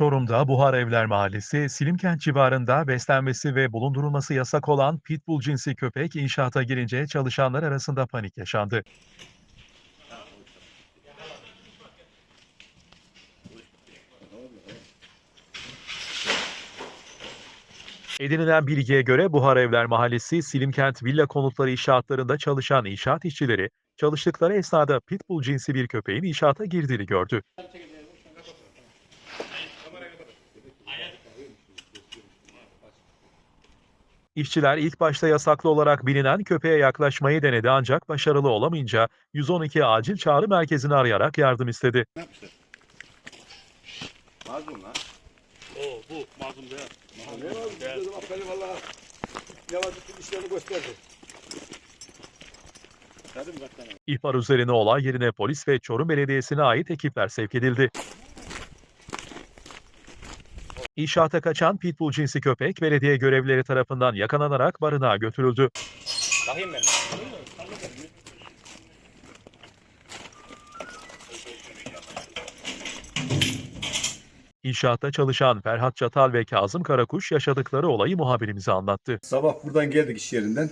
Çorum'da Buhar Evler Mahallesi, Silimkent civarında beslenmesi ve bulundurulması yasak olan pitbull cinsi köpek inşaata girince çalışanlar arasında panik yaşandı. Edinilen bilgiye göre Buhar Evler Mahallesi, Silimkent villa konutları inşaatlarında çalışan inşaat işçileri, çalıştıkları esnada pitbull cinsi bir köpeğin inşaata girdiğini gördü. İşçiler ilk başta yasaklı olarak bilinen köpeğe yaklaşmayı denedi ancak başarılı olamayınca 112 acil çağrı merkezini arayarak yardım istedi. Mazlum lan. Oo bu mazlum ya. Ne var? Dedim aferin valla. Yavaşlık işlerini gösterdi. İhbar üzerine olay yerine polis ve Çorum Belediyesi'ne ait ekipler sevk edildi. İnşaata kaçan pitbull cinsi köpek belediye görevlileri tarafından yakalanarak barınağa götürüldü. İnşaatta çalışan Ferhat Çatal ve Kazım Karakuş yaşadıkları olayı muhabirimize anlattı. Sabah buradan geldik iş yerinden.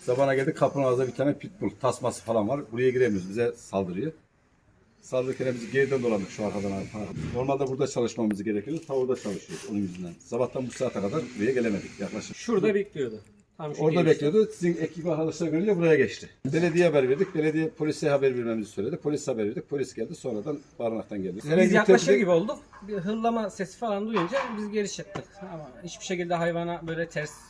Sabahına geldik kapının ağzında bir tane pitbull tasması falan var. Buraya giremiyoruz. Bize saldırıyor. Saldırırken biz geriden dolandık şu arkadan arkadan. Normalde burada çalışmamız gerekiyordu. Tavırda çalışıyoruz onun yüzünden. Sabahtan bu saate kadar buraya gelemedik yaklaşık. Şurada bekliyordu. Tam şu Orada girişte. bekliyordu. Sizin ekip arkadaşlar görünce buraya geçti. Belediye haber verdik. Belediye polise haber vermemizi söyledi. Polis haber verdik. Polis geldi. Sonradan barınaktan geldi. Biz yaklaşır gibi olduk. Bir hırlama sesi falan duyunca biz geri çıktık. Ama hiçbir şekilde hayvana böyle ters